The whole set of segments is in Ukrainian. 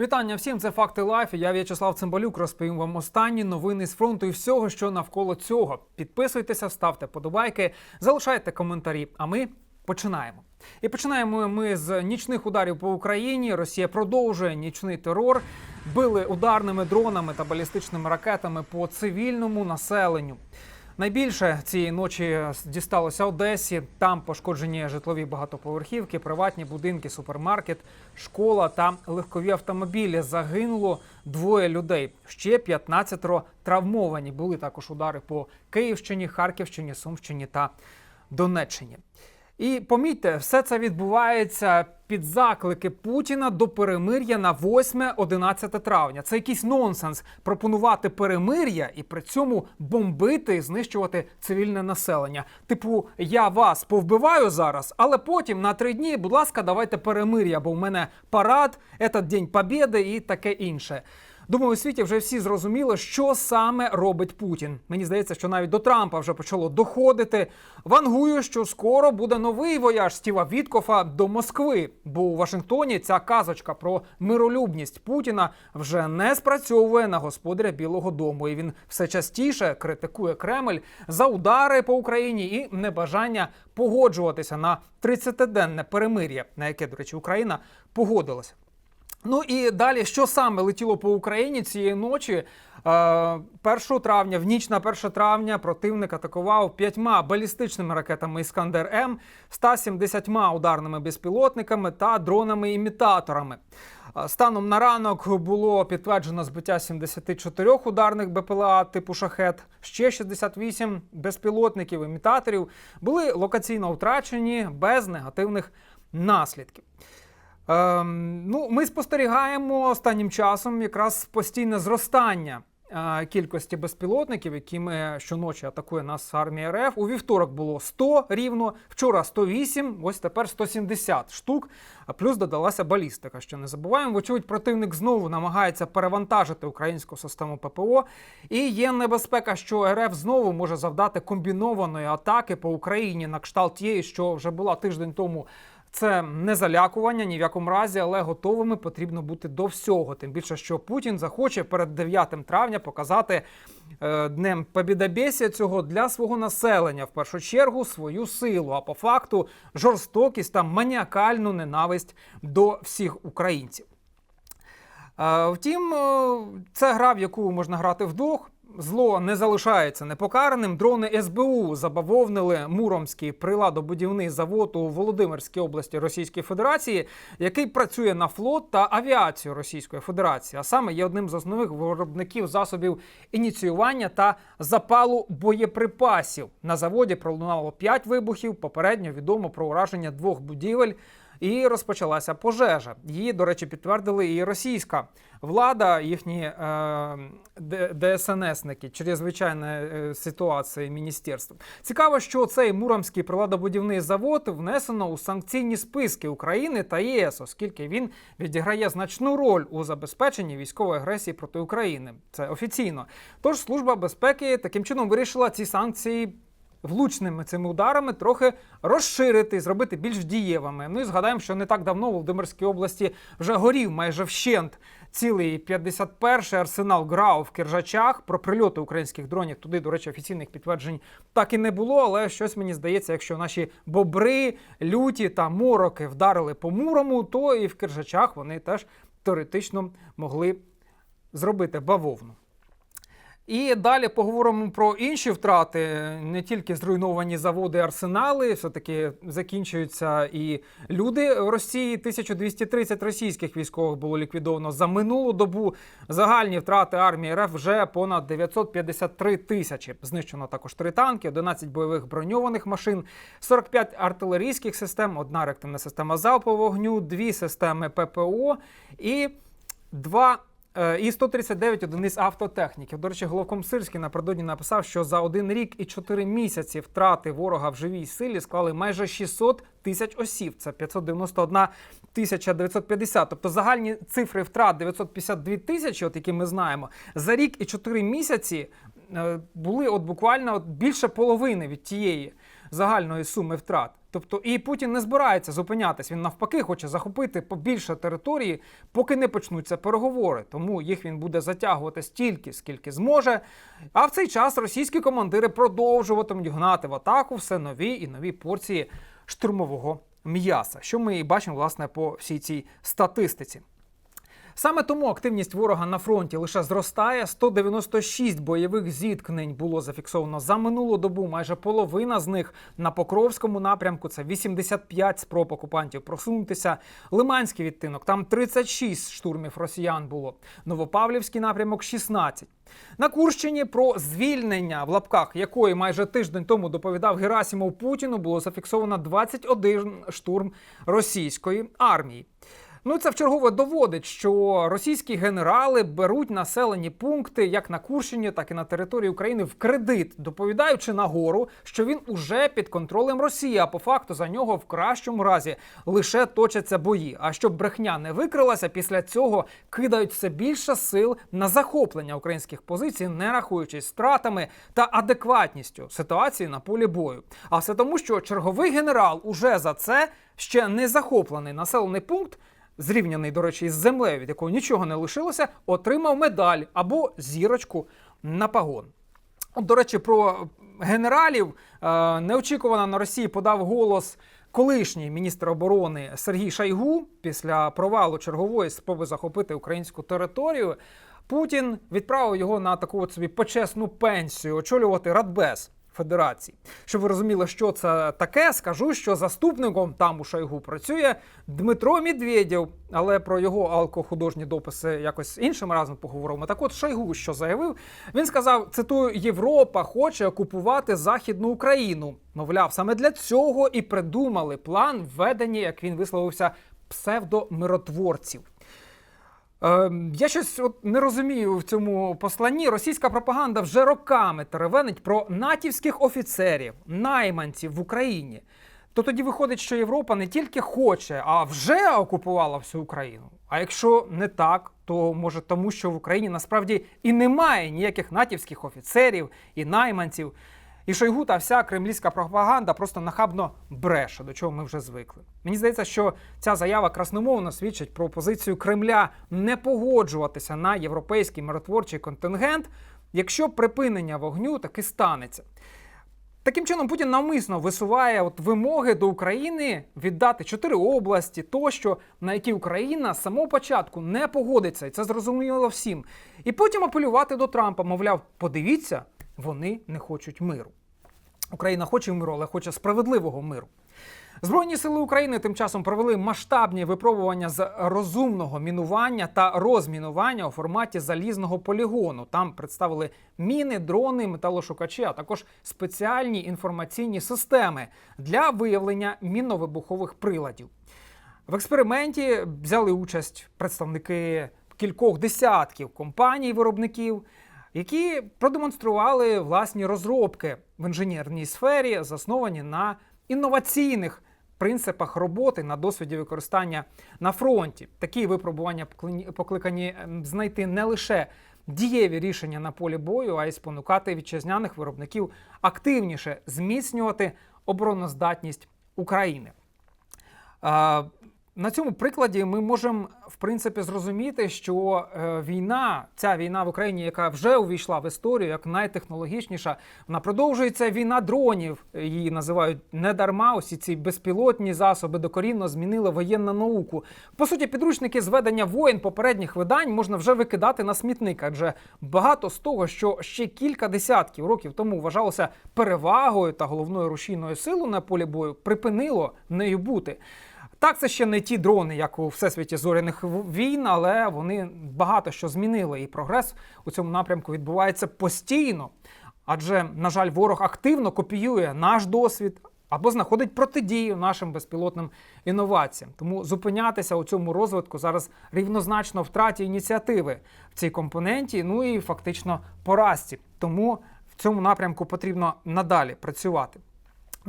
Вітання всім, це факти лайф. Я В'ячеслав Цимбалюк. Розповім вам останні новини з фронту і всього, що навколо цього. Підписуйтеся, ставте подобайки, залишайте коментарі. А ми починаємо. І починаємо ми з нічних ударів по Україні. Росія продовжує нічний терор. Били ударними дронами та балістичними ракетами по цивільному населенню. Найбільше цієї ночі дісталося Одесі. Там пошкоджені житлові багатоповерхівки, приватні будинки, супермаркет, школа та легкові автомобілі. Загинуло двоє людей. Ще 15 травмовані. Були також удари по Київщині, Харківщині, Сумщині та Донеччині. І помітьте, все це відбувається під заклики Путіна до перемир'я на 8-11 травня. Це якийсь нонсенс пропонувати перемир'я і при цьому бомбити і знищувати цивільне населення. Типу, я вас повбиваю зараз, але потім на три дні, будь ласка, давайте перемир'я, бо в мене парад, этот День Побєди і таке інше. Думаю, у світі вже всі зрозуміли, що саме робить Путін. Мені здається, що навіть до Трампа вже почало доходити. Вангую, що скоро буде новий вояж Стіва Віткофа до Москви. Бо у Вашингтоні ця казочка про миролюбність Путіна вже не спрацьовує на господаря Білого Дому. І він все частіше критикує Кремль за удари по Україні і небажання погоджуватися на 30-денне перемир'я, на яке, до речі, Україна погодилася. Ну і далі, що саме летіло по Україні цієї ночі? Е, 1 травня, в ніч на 1 травня, противник атакував п'ятьма балістичними ракетами Іскандер М, 170 ударними безпілотниками та дронами-імітаторами. Е, Станом на ранок було підтверджено збиття 74 ударних БПЛА типу шахет. Ще 68 безпілотників імітаторів були локаційно втрачені без негативних наслідків. Ем, ну, ми спостерігаємо останнім часом якраз постійне зростання е, кількості безпілотників, якими щоночі атакує нас армія РФ. У вівторок було 100 рівно, вчора 108, ось тепер 170 штук. А плюс додалася балістика. Що не забуваємо, вочевидь, противник знову намагається перевантажити українську систему ППО. І є небезпека, що РФ знову може завдати комбінованої атаки по Україні на кшталт тієї, що вже була тиждень тому. Це не залякування ні в якому разі, але готовими потрібно бути до всього. Тим більше, що Путін захоче перед 9 травня показати е, днем побідобєсія цього для свого населення в першу чергу свою силу, а по факту жорстокість та маніакальну ненависть до всіх українців. Е, Втім, е, це гра, в яку можна грати вдвох. Зло не залишається непокараним. Дрони СБУ забавовнили Муромський приладобудівний завод у Володимирській області Російської Федерації, який працює на флот та авіацію Російської Федерації, а саме є одним з основних виробників засобів ініціювання та запалу боєприпасів. На заводі пролунало 5 вибухів. Попередньо відомо про ураження двох будівель. І розпочалася пожежа. Її, до речі, підтвердили і російська влада, їхні е, ДСНСники, чрезвичайна е, ситуація міністерства. Цікаво, що цей муромський приладобудівний завод внесено у санкційні списки України та ЄС, оскільки він відіграє значну роль у забезпеченні військової агресії проти України. Це офіційно. Тож служба безпеки таким чином вирішила ці санкції влучними цими ударами трохи розширити, зробити більш дієвими. Ну і згадаємо, що не так давно в Володимирській області вже горів майже вщент цілий 51-й арсенал ГРАУ в Киржачах. Про прильоти українських дронів туди, до речі, офіційних підтверджень так і не було. Але щось мені здається, якщо наші бобри, люті та мороки вдарили по мурому, то і в Киржачах вони теж теоретично могли зробити бавовну. І далі поговоримо про інші втрати, не тільки зруйновані заводи, арсенали, все-таки закінчуються і люди в Росії. 1230 російських військових було ліквідовано за минулу добу. Загальні втрати армії РФ вже понад 953 тисячі. Знищено також три танки, 11 бойових броньованих машин, 45 артилерійських систем, одна реактивна система залпового вогню, дві системи ППО і два І 139 одиниць автотехніки. До речі, головком Сирський напередодні написав, що за один рік і 4 місяці втрати ворога в живій силі склали майже 600 тисяч осіб. Це 591 тисяча 950. Тобто загальні цифри втрат 952 тисячі, от які ми знаємо, за рік і 4 місяці е, були от буквально от більше половини від тієї загальної суми втрат. Тобто і Путін не збирається зупинятись. Він навпаки хоче захопити побільше території, поки не почнуться переговори. Тому їх він буде затягувати стільки, скільки зможе. А в цей час російські командири продовжуватимуть гнати в атаку все нові і нові порції штурмового м'яса, що ми і бачимо власне по всій цій статистиці. Саме тому активність ворога на фронті лише зростає. 196 бойових зіткнень було зафіксовано за минулу добу. Майже половина з них на Покровському напрямку. Це 85 спроб окупантів просунутися. Лиманський відтинок там 36 штурмів росіян було. Новопавлівський напрямок 16. На Курщині про звільнення в лапках, якої майже тиждень тому доповідав Герасімов Путіну, було зафіксовано 21 штурм російської армії. Ну, це вчергове доводить, що російські генерали беруть населені пункти як на Курщині, так і на території України в кредит, доповідаючи нагору, що він уже під контролем Росії. А по факту за нього в кращому разі лише точаться бої. А щоб брехня не викрилася, після цього кидають все більше сил на захоплення українських позицій, не рахуючись стратами та адекватністю ситуації на полі бою. А все тому, що черговий генерал уже за це ще не захоплений населений пункт зрівняний, до речі, із землею, від якого нічого не лишилося, отримав медаль або зірочку на пагон. От, до речі, про генералів е, неочікувано на Росії подав голос. Колишній міністр оборони Сергій Шайгу після провалу чергової спроби захопити українську територію Путін відправив його на таку от собі почесну пенсію очолювати Радбез. Федерації. Щоб ви розуміли, що це таке, скажу, що заступником там у Шойгу працює Дмитро Медведєв, але про його алкохудожні дописи якось іншим разом поговоримо. Так от Шойгу що заявив, він сказав: цитую: Європа хоче окупувати Західну Україну. Мовляв, саме для цього і придумали план введення, як він висловився, псевдомиротворців. Е, я щось от не розумію в цьому посланні. Російська пропаганда вже роками теревенить про натівських офіцерів, найманців в Україні. То тоді виходить, що Європа не тільки хоче, а вже окупувала всю Україну. А якщо не так, то може тому, що в Україні насправді і немає ніяких натівських офіцерів і найманців. І Шойгу та вся кремлівська пропаганда просто нахабно бреше, до чого ми вже звикли. Мені здається, що ця заява красномовно свідчить про позицію Кремля не погоджуватися на європейський миротворчий контингент, якщо припинення вогню таки станеться. Таким чином, Путін навмисно висуває от вимоги до України віддати чотири області, тощо на які Україна з самого початку не погодиться, і це зрозуміло всім. І потім апелювати до Трампа, мовляв, подивіться, вони не хочуть миру. Україна хоче миру, але хоче справедливого миру. Збройні сили України тим часом провели масштабні випробування з розумного мінування та розмінування у форматі залізного полігону. Там представили міни, дрони, металошукачі, а також спеціальні інформаційні системи для виявлення мінно-вибухових приладів. В експерименті взяли участь представники кількох десятків компаній-виробників які продемонстрували власні розробки в інженерній сфері, засновані на інноваційних принципах роботи на досвіді використання на фронті. Такі випробування покликані ем, знайти не лише дієві рішення на полі бою, а й спонукати вітчизняних виробників активніше зміцнювати обороноздатність України. На цьому прикладі ми можемо в принципі зрозуміти, що е, війна, ця війна в Україні, яка вже увійшла в історію як найтехнологічніша, вона продовжується війна дронів. Її називають не дарма. Усі ці безпілотні засоби докорінно змінили воєнну науку. По суті, підручники зведення воєн попередніх видань можна вже викидати на смітник, адже багато з того, що ще кілька десятків років тому вважалося перевагою та головною рушійною силою на полі бою, припинило нею бути. Так, це ще не ті дрони, як у всесвіті зоряних війн, але вони багато що змінили, і прогрес у цьому напрямку відбувається постійно. Адже, на жаль, ворог активно копіює наш досвід або знаходить протидію нашим безпілотним інноваціям. Тому зупинятися у цьому розвитку зараз рівнозначно втраті ініціативи в цій компоненті, ну і фактично поразці. Тому в цьому напрямку потрібно надалі працювати.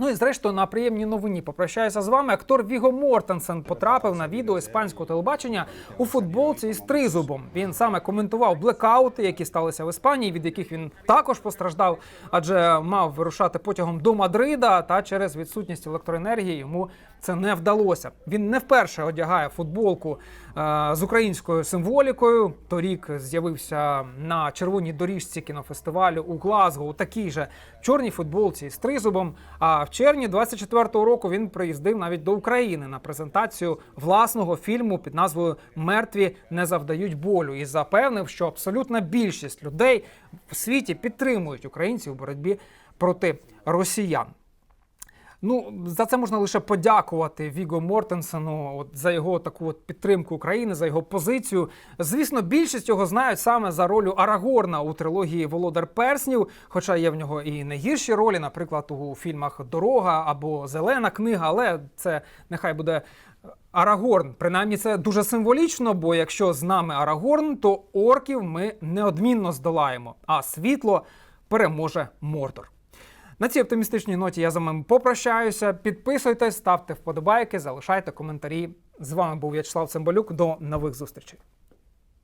Ну і зрештою на приємній новині попрощаюся з вами. Актор Віго Мортенсен потрапив на відео іспанського телебачення у футболці із тризубом. Він саме коментував блекаути, які сталися в Іспанії, від яких він також постраждав, адже мав вирушати потягом до Мадрида. Та через відсутність електроенергії йому це не вдалося. Він не вперше одягає футболку з українською символікою. Торік з'явився на червоній доріжці кінофестивалю у Глазго у такій же чорній футболці з тризубом. А в червні 24-го року він приїздив навіть до України на презентацію власного фільму під назвою Мертві не завдають болю і запевнив, що абсолютна більшість людей в світі підтримують українців у боротьбі проти росіян. Ну, за це можна лише подякувати Віго Мортенсену от, за його таку от підтримку України, за його позицію. Звісно, більшість його знають саме за ролю Арагорна у трилогії Володар Перснів, хоча є в нього і не гірші ролі, наприклад, у фільмах Дорога або Зелена книга, але це нехай буде. Арагорн, принаймні це дуже символічно, бо якщо з нами Арагорн, то орків ми неодмінно здолаємо, а світло переможе Мордор. На цій оптимістичній ноті я з вами попрощаюся. Підписуйтесь, ставте вподобайки, залишайте коментарі. З вами був В'ячеслав Цимбалюк. До нових зустрічей.